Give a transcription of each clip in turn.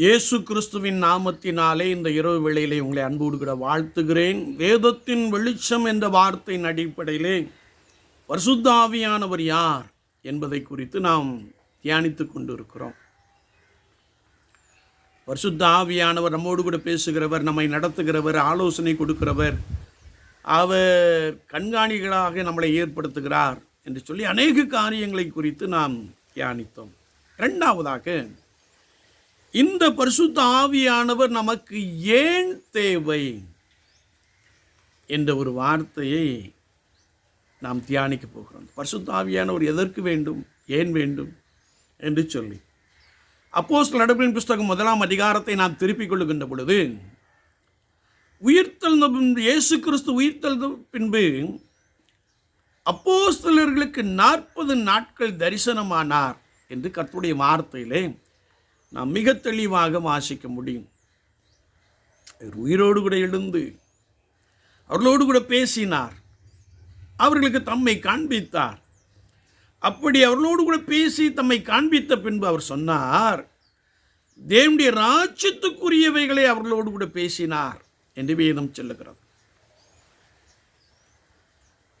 இயேசு கிறிஸ்துவின் நாமத்தினாலே இந்த இரவு வேளையிலே உங்களை அன்போடு கூட வாழ்த்துகிறேன். வேதத்தின் வெளிச்சம் என்ற வார்த்தையின் அடிப்படையிலே பரிசுத்த ஆவியானவர் யார் என்பதை குறித்து நாம் தியானித்து கொண்டிருக்கிறோம். பரிசுத்த ஆவியானவர் நம்மோடு கூட பேசுகிறவர் நம்மை நடத்துகிறவர் ஆலோசனை கொடுக்கிறவர் அவர் கண்காணிகளாக நம்மளை ஏற்படுத்துகிறார் என்று சொல்லி அநேக காரியங்களை குறித்து நாம் தியானித்தோம். இரண்டாவதாக இந்த பரிசுத்த ஆவியானவர் நமக்கு ஏன் தேவை என்ற ஒரு வார்த்தையை நாம் தியானிக்க போகிறோம். பரிசுத்த ஆவியானவர் எதற்கு வேண்டும் ஏன் வேண்டும் என்று சொல்லி. அப்போஸ் நடப்பின் புஸ்தகம் முதலாம் அதிகாரத்தை நாம் திருப்பிக் கொள்ளுகின்ற பொழுது உயிர்த்தெழுந்த பின்பு இயேசு கிறிஸ்து உயிர்த்தெழுந்த பின்பு அப்போஸ்தலர்களுக்கு நாற்பது நாட்கள் தரிசனமானார் என்று கர்த்தருடைய வார்த்தையிலே நாம் மிக தெளிவாக வாசிக்க முடியும். உயிரோடு கூட எழுந்து அவர்களோடு கூட பேசினார். அவர்களுக்கு தம்மை காண்பித்தார். அப்படி அவர்களோடு கூட பேசி தம்மை காண்பித்த பின்பு அவர் சொன்னார் தேவனுடைய ராஜ்யத்துக்குரியவைகளை அவர்களோடு கூட பேசினார் என்று வேதம் சொல்லுகிறது.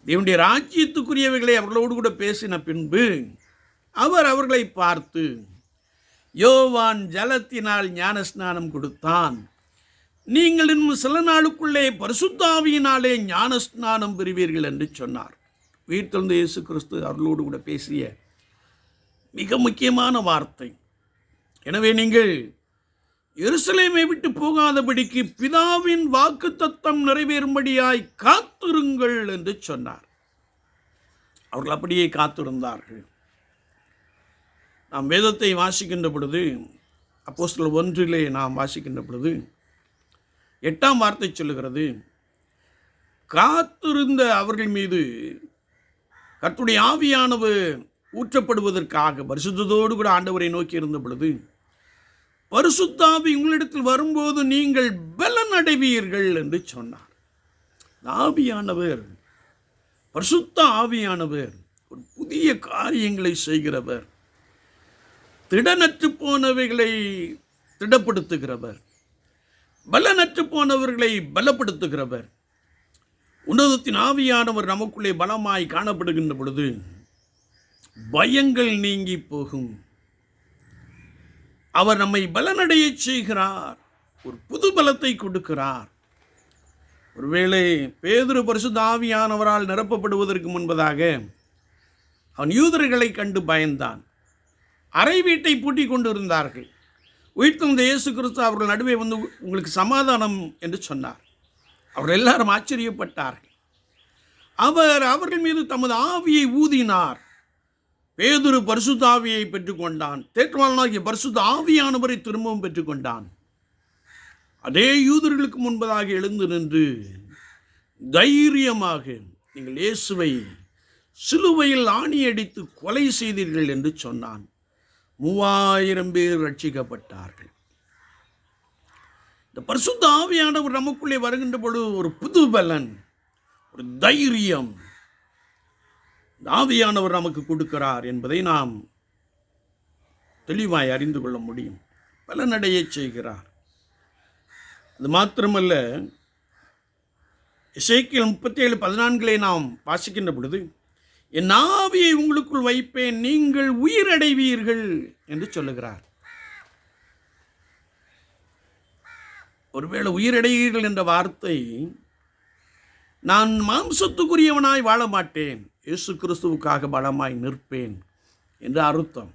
தேவனுடைய ராஜ்யத்துக்குரியவைகளை அவர்களோடு கூட பேசின பின்பு அவர் அவர்களை பார்த்து யோவான் ஜலத்தினால் ஞானஸ்நானம் கொடுத்தான். நீங்கள் இன்னும் சில நாளுக்குள்ளே பரிசுத்தாவியினாலே ஞானஸ்நானம் பெறுவீர்கள் என்று சொன்னார். உயிர்த்தெழுந்த இயேசு கிறிஸ்து அருளோடு கூட பேசிய மிக முக்கியமான வார்த்தை. எனவே நீங்கள் எருசலேமை விட்டு போகாதபடிக்கு பிதாவின் வாக்கு தத்தம் நிறைவேறும்படியாய் காத்திருங்கள் என்று சொன்னார். அவர்கள் அப்படியே காத்திருந்தார்கள். நாம் வேதத்தை வாசிக்கின்ற பொழுது அப்போஸ்தலர் ஒன்றிலே நாம் வாசிக்கின்ற பொழுது எட்டாம் வார்த்தை சொல்லுகிறது காத்திருந்த அவர்கள் மீது கத்துடைய ஆவியானவர் ஊற்றப்படுவதற்காக பரிசுத்தோடு கூட ஆண்டவரை நோக்கி இருந்த பொழுது பரிசுத்தாவி உங்களிடத்தில் வரும்போது நீங்கள் பலன் அடைவீர்கள் என்று சொன்னார். ஆவியானவர் பரிசுத்த ஆவியானவர் ஒரு புதிய காரியங்களை செய்கிறவர். திடனற்று போனவைகளை திடப்படுத்துகிறவர். பலனற்று போனவர்களை பலப்படுத்துகிறவர். உன்னதத்தின் ஆவியானவர் நமக்குள்ளே பலமாய் காணப்படுகின்ற பொழுது பயங்கள் நீங்கி போகும். அவர் நம்மை பலனடைய செய்கிறார். ஒரு புது பலத்தை கொடுக்கிறார். ஒருவேளை பேதுரு பரிசுத்த ஆவியானவரால் நிரப்பப்படுவதற்கு முன்பதாக அவன் யூதர்களை கண்டு பயந்தான். அறை வீட்டை பூட்டி கொண்டு இருந்தார்கள் உயிர்த்தந்த இயேசு கிறிஸ்து அவர்கள் நடுவே வந்து உங்களுக்கு சமாதானம் என்று சொன்னார். அவர்கள் எல்லாரும் ஆச்சரியப்பட்டார்கள். அவர் அவர்கள் மீது தமது ஆவியை ஊதினார். பேதுரு பரிசுத்த ஆவியை பெற்றுக்கொண்டான். தேற்றவாளனாகிய பரிசுத்த ஆவியானவரை திரும்பவும் பெற்றுக்கொண்டான். அதே யூதர்களுக்கு முன்பதாக எழுந்து நின்று தைரியமாக நீங்கள் இயேசுவை சிலுவையில் ஆணியடித்து கொலை செய்தீர்கள் என்று சொன்னான். மூவாயிரம் பேர் ரட்சிக்கப்பட்டார்கள். இந்த பரிசுத்த ஆவியானவர் நமக்குள்ளே வருகின்ற பொழுது ஒரு புது பலன் ஒரு தைரியம் இந்த ஆவியானவர் நமக்கு கொடுக்கிறார் என்பதை நாம் தெளிவாய் அறிந்து கொள்ள முடியும். பலனடைய செய்கிறார். அது மாத்திரமல்ல இசைக்கியல் முப்பத்தி ஏழு பதினான்கிலே நாம் வாசிக்கின்ற பொழுது என் ஆவியை உங்களுக்குள் வைப்பேன் நீங்கள் உயிரடைவீர்கள் என்று சொல்லுகிறார். ஒருவேளை உயிரடைவீர்கள் என்ற வார்த்தை நான் மாம்சத்துக்குரியவனாய் வாழ மாட்டேன் இயேசு கிறிஸ்துவுக்காக பலமாய் நிற்பேன் என்று அர்த்தம்.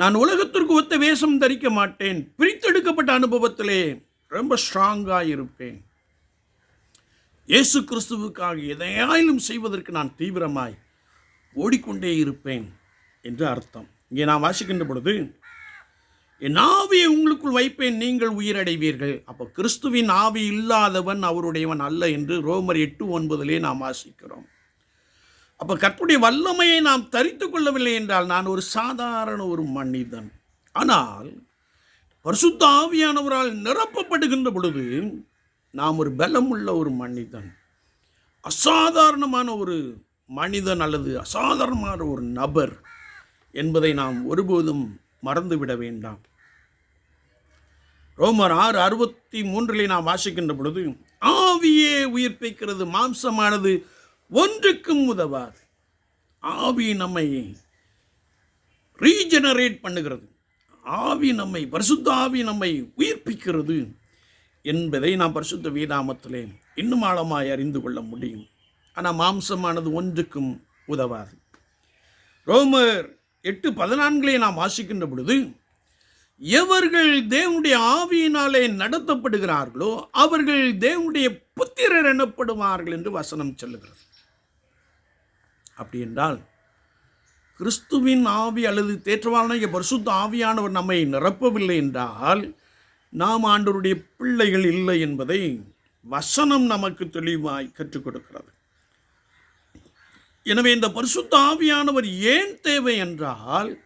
நான் உலகத்திற்கு ஒத்த வேஷம் தரிக்க மாட்டேன் பிரித்தெடுக்கப்பட்ட அனுபவத்திலே ரொம்ப ஸ்ட்ராங்காக இருப்பேன். இயேசு கிறிஸ்துவுக்காக எதையாயிலும் செய்வதற்கு நான் தீவிரமாய் ஓடிக்கொண்டே இருப்பேன் என்று அர்த்தம். இங்கே நான் வாசிக்கின்ற பொழுது என் ஆவியை உங்களுக்குள் வைப்பேன் நீங்கள் உயிரடைவீர்கள். அப்போ கிறிஸ்துவின் ஆவி இல்லாதவன் அவருடையவன் அல்ல என்று ரோமர் எட்டு ஒன்பதிலே நாம் வாசிக்கிறோம். அப்போ கற்புடைய வல்லமையை நாம் தரித்து கொள்ளவில்லை என்றால் நான் ஒரு சாதாரண ஒரு மனிதன். ஆனால் பரிசுத்த ஆவியானவரால் நிரப்பப்படுகின்ற பொழுது நாம் ஒரு பலமுள்ள ஒரு மனிதன். அசாதாரணமான ஒரு மனிதன் அல்லது அசாதாரணமான ஒரு நபர் என்பதை நாம் ஒருபோதும் மறந்துவிட வேண்டாம். ரோமர் ஆறு அறுபத்தி மூன்றிலே நாம் வாசிக்கின்ற பொழுது ஆவியே உயிர்ப்பிக்கிறது மாம்சமானது ஒன்றுக்கும் உதவாது. ஆவி நம்மை ரீஜெனரேட் பண்ணுகிறது. ஆவி நம்மை பரிசுத்த ஆவி நம்மை உயிர்ப்பிக்கிறது. என்பதை நாம் பரிசுத்த வீணாமத்திலே இன்னும் ஆழமாய் அறிந்து கொள்ள முடியும். ஆனால் மாம்சமானது ஒன்றுக்கும் உதவாது. ரோமர் எட்டு பதினான்கிலே நாம் வாசிக்கின்ற பொழுது எவர்கள் தேவனுடைய ஆவியினாலே நடத்தப்படுகிறார்களோ அவர்கள் தேவனுடைய புத்திரர் எனப்படுவார்கள் என்று வசனம் சொல்லுகிறது. அப்படி என்றால் கிறிஸ்துவின் ஆவி அல்லது தேற்றவான பரிசுத்த ஆவியானவர் நம்மை நிரப்பவில்லை என்றால் நாம் ஆண்டவருடைய பிள்ளைகள் இல்லை என்பதை வசனம் நமக்கு தெளிவாய் கற்றுக் கொடுக்கிறது எனவே இந்த பரிசுத்த ஆவியானவர் ஏன் தேவை என்றால்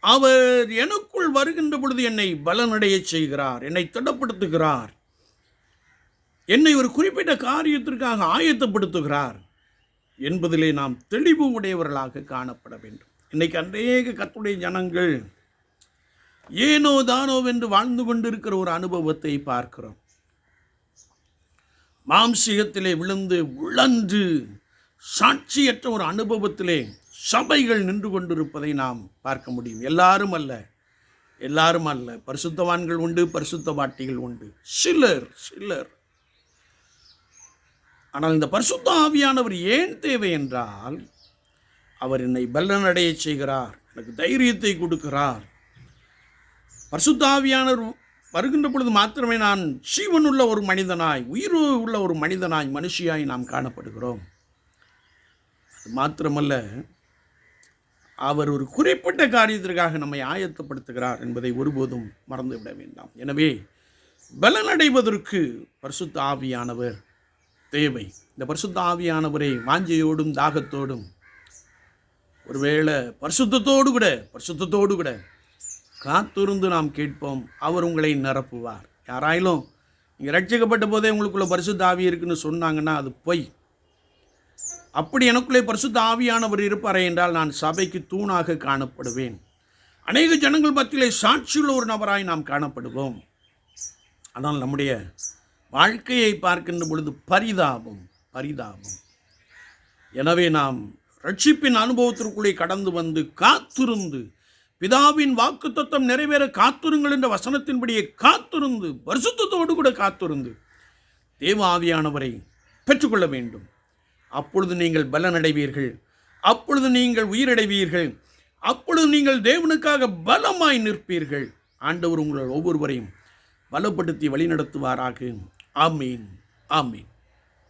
அவர் எனக்குள் வருகின்ற பொழுது என்னை பலனடைய செய்கிறார் என்னை திடப்படுத்துகிறார் என்னை ஒரு குறிப்பிட்ட காரியத்திற்காக ஆயத்தப்படுத்துகிறார் என்பதிலே நாம் தெளிவு உடையவர்களாக காணப்பட வேண்டும். இன்னைக்கு அநேக கத்துடைய ஜனங்கள் ஏனோ தானோ என்று வாழ்ந்து கொண்டிருக்கிற ஒரு அனுபவத்தை பார்க்கிறோம். மாம்சிகத்திலே விழுந்து உழன்று சாட்சியற்ற ஒரு அனுபவத்திலே சபைகள் நின்று கொண்டிருப்பதை நாம் பார்க்க முடியும். எல்லாரும் அல்ல எல்லாரும் அல்ல. பரிசுத்தவான்கள் உண்டு பரிசுத்த பாட்டிகள் உண்டு. சிலர் சிலர். ஆனால் இந்த பரிசுத்த ஆவியானவர் ஏன் தேவை என்றால் அவர் என்னை பலனடைய செய்கிறார் எனக்கு தைரியத்தை கொடுக்கிறார். பரிசுத்தாவியானவர் வருகின்ற பொழுது மாத்திரமே நான் ஜீவனுள்ள ஒரு மனிதனாய் உயிர் உள்ள ஒரு மனிதனாய் மனுஷியாய் நாம் காணப்படுகிறோம். அது மாத்திரமல்ல அவர் ஒரு குறிப்பிட்ட காரியத்திற்காக நம்மை ஆயத்தப்படுத்துகிறார் என்பதை ஒருபோதும் மறந்துவிட வேண்டாம். எனவே பலனடைவதற்கு பரிசுத்த ஆவியானவர் தேவை. இந்த பரிசுத்த ஆவியானவரை வாஞ்சையோடும் தாகத்தோடும் ஒருவேளை பரிசுத்தத்தோடு கூட பரிசுத்தத்தோடு கூட காத்திருந்து நாம் கேட்போம் அவர் உங்களை நிரப்புவார். யாராயிலும் நீங்கள் ரட்சிக்கப்பட்ட போதே உங்களுக்குள்ளே பரிசுத்த ஆவி இருக்குன்னு சொன்னாங்கன்னா அது பொய். அப்படி எனக்குள்ளே பரிசுத்த ஆவியானவர் இருப்பாரே என்றால் நான் சபைக்கு தூணாக காணப்படுவேன். அநேக ஜனங்கள் மத்தியிலே சாட்சியுள்ள ஒரு நபராய் நாம் காணப்படுவோம். ஆனால் நம்முடைய வாழ்க்கையை பார்க்கின்ற பொழுது பரிதாபம் பரிதாபம். எனவே நாம் ரட்சிப்பின் அனுபவத்திற்குள்ளே கடந்து வந்து காத்திருந்து பிதாவின் வாக்குத்தத்தம் நிறைவேற காத்திருங்கள் என்ற வசனத்தின்படியே காத்திருந்து பரிசுத்தத்தோடு கூட காத்திருந்து தேவ ஆவியானவரை பெற்றுக்கொள்ள வேண்டும். அப்பொழுது நீங்கள் பலனடைவீர்கள். அப்பொழுது நீங்கள் உயிரடைவீர்கள். அப்பொழுது நீங்கள் தேவனுக்காக பலமாய் நிற்பீர்கள். ஆண்டவர் உங்கள் ஒவ்வொருவரையும் பலப்படுத்தி வழிநடத்துவாராக. ஆமீன். ஆமீன்.